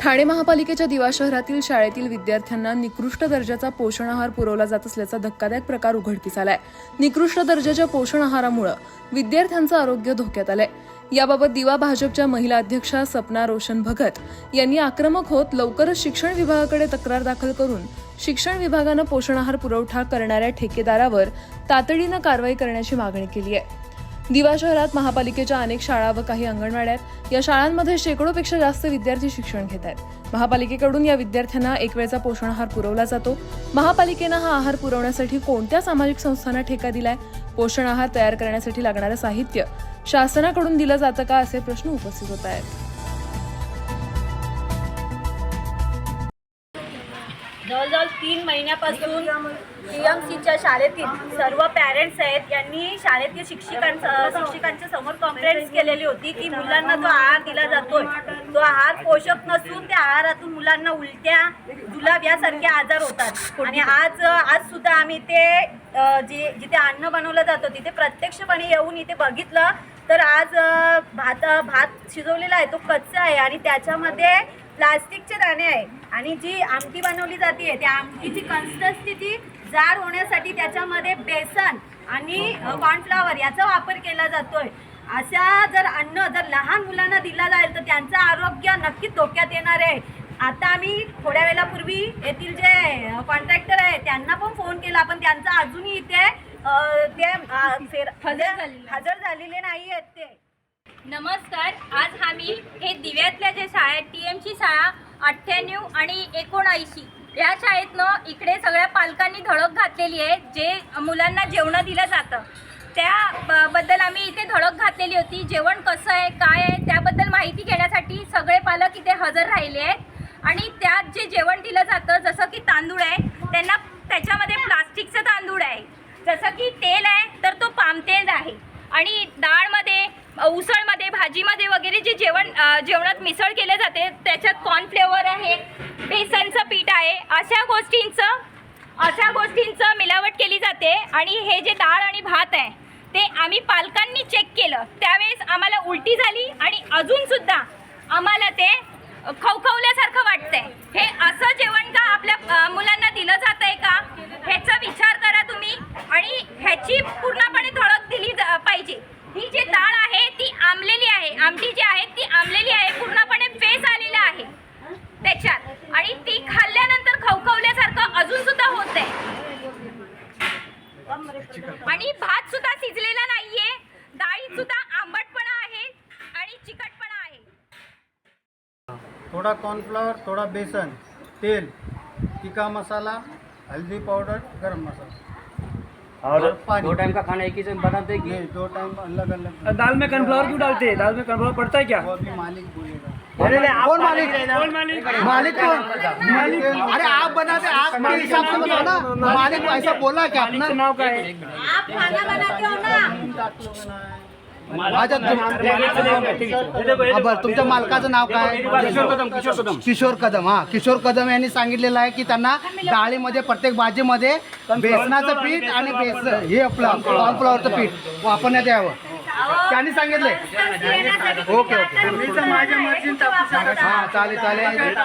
ठाणे महापालिकेच्या दिवा शहरातील शाळेतील विद्यार्थ्यांना निकृष्ट दर्जाचा पोषण आहार पुरवला जात असल्याचा धक्कादायक प्रकार उघडकीस आलाय. निकृष्ट दर्जाच्या पोषण आहारामुळे विद्यार्थ्यांचं आरोग्य धोक्यात आलंय. याबाबत दिवा भाजपच्या महिला अध्यक्षा सपना रोशन भगत यांनी आक्रमक होत लवकरच शिक्षण विभागाकडे तक्रार दाखल करून शिक्षण विभागानं पोषण आहार पुरवठा करणाऱ्या ठेकेदारावर तातडीनं कारवाई करण्याची मागणी केली आहे. दिवा शहरात महापालिकेच्या अनेक शाळा व काही अंगणवाड्या आहेत. या शाळांमध्ये शेकडोपेक्षा जास्त विद्यार्थी शिक्षण घेत आहेत. महापालिकेकडून या विद्यार्थ्यांना एक वेळचा पोषण आहार पुरवला जातो. महापालिकेनं हा आहार पुरवण्यासाठी कोणत्या सामाजिक संस्थांना ठेका दिलाय? पोषण आहार तयार करण्यासाठी लागणारं साहित्य शासनाकडून दिलं जातं का असे प्रश्न उपस्थित होत आहेत. जवळजवळ तीन महिन्यापासून टी एम सीच्या शाळेतील सर्व पॅरेंट्स आहेत. यांनी शाळेतील शिक्षकांचं शिक्षकांच्या समोर कॉन्फरन्स केलेली होती की मुलांना जो आहार दिला जातोय तो आहार पोषक नसून त्या आहारातून मुलांना उलट्या जुलाब यासारखे आजार होतात. आणि आज आज सुद्धा आम्ही ते जे जिथे अन्न बनवलं जातं तिथे प्रत्यक्षपणे येऊन इथे बघितलं. तर आज भात भात शिजवलेला आहे तो कच्चा आहे. आणि त्याच्यामध्ये प्लास्टिकचे दाणे आहे आणि जी आमटी बनवली जाते त्या आमटीची कन्सिस्टन्सी जाड होण्यासाठी त्याच्यामध्ये बेसन आणि कॉर्नफ्लावर याचा वापर केला जातोय. अशा जर अन्न जर लहान मुलांना दिला जाईल तर त्यांचं आरोग्य नक्कीच धोक्यात येणार आहे. आता आम्ही थोड्या वेळापूर्वी येथील जे कॉन्ट्रॅक्टर आहे त्यांना पण फोन केला पण त्यांचा अजूनही इथे ते अ, फेर हजर हजर झालेले नाही आहेत ते. नमस्कार आज आम्ही हे दिव्यातल्या जे शाळा आहेत टी एमची शाळा अठ्ठ्याण्णव आणि एकोणऐंशी या शाळेतनं इकडे सगळ्या पालकांनी धडक घातलेली आहे जे मुलांना जेवणं दिलं जातं. त्या बद्दल आम्ही इथे धडक घातलेली होती. जेवण कसं आहे काय आहे त्याबद्दल माहिती घेण्यासाठी सगळे पालक इथे हजर राहिले आहेत. आणि त्यात जे जेवण दिलं जातं जसं की तांदूळ आहे त्यांना त्याच्यामध्ये प्लास्टिकचं तांदूळ आहे. जसं की तेल आहे तर तो पाम तेल आहे. आणि उसळमध्ये भाजीमध्ये वगैरे जे जेवण जेवणात मिसळ केले जाते त्याच्यात कॉर्नफ्लेवर आहे बेसनचं पीठ आहे अशा गोष्टींचं अशा गोष्टींचं मिलावट केली जाते. आणि हे जे डाळ आणि भात आहे ते आम्ही पालकांनी चेक केलं. त्यावेळेस आम्हाला उलटी झाली आणि अजूनसुद्धा आम्हाला ते खवखवल्यासारखं वाटतंय. हे असं जेवण का आपल्या मुलांना दिलं जात आहे का ह्याचा विचार करा तुम्ही आणि ह्याची पूर्णपणे धडक दिली जा- पाहिजे ही जी डाळ आहे ती आंबलेली आहे आमटी जी आहे ती आंबलेली आहे पूर्णपणे फेस आलेला आहे. त्याच्यात. आणि ती खाल्ल्यानंतर खवखवल्यासारखं अजून सुद्धा होत आणि भात सुद्धा शिजलेला नाहीये. डाळी सुद्धा आंबटपणा आहे आणि चिकटपणा आहे. थोड़ा कॉर्नफ्लॉवर थोड़ा बेसन तेल तीखा मसाला हल्दी पावडर गरम मसाला. और। दो टाइम का खाना एक ही से बनाते हैं कि? दो टाइम अलग अलग दाल में कॉर्नफ्लावर क्यों डालते हैं? दाल में कॉर्नफ्लावर पड़ता है क्या? वो मालिक बोलेगा। कौन मालिक कौन मालिक? मालिक कौन? मालिक अरे आप बनाते आप के हिसाब से बताओ ना। मालिक ऐसा बोला क्या? मालिक आपने का आहे आप खाना बनाते हो ना। माझ्या हा, बरं तुमच्या मालकाचं नाव काय? किशोर कदम किशोर कदम. किशोर कदम हा. किशोर कदम यांनी सांगितलेलं आहे की त्यांना डाळीमध्ये प्रत्येक भाजीमध्ये बेसनाचं पीठ आणि बेसन हे आपलं कॉर्नफ्लॉवरचं पीठ वापरण्यात यावं. त्यांनी सांगितले ओके ओके. माझ्या मर्जीने टाकू शकता. हा चालेल चालेल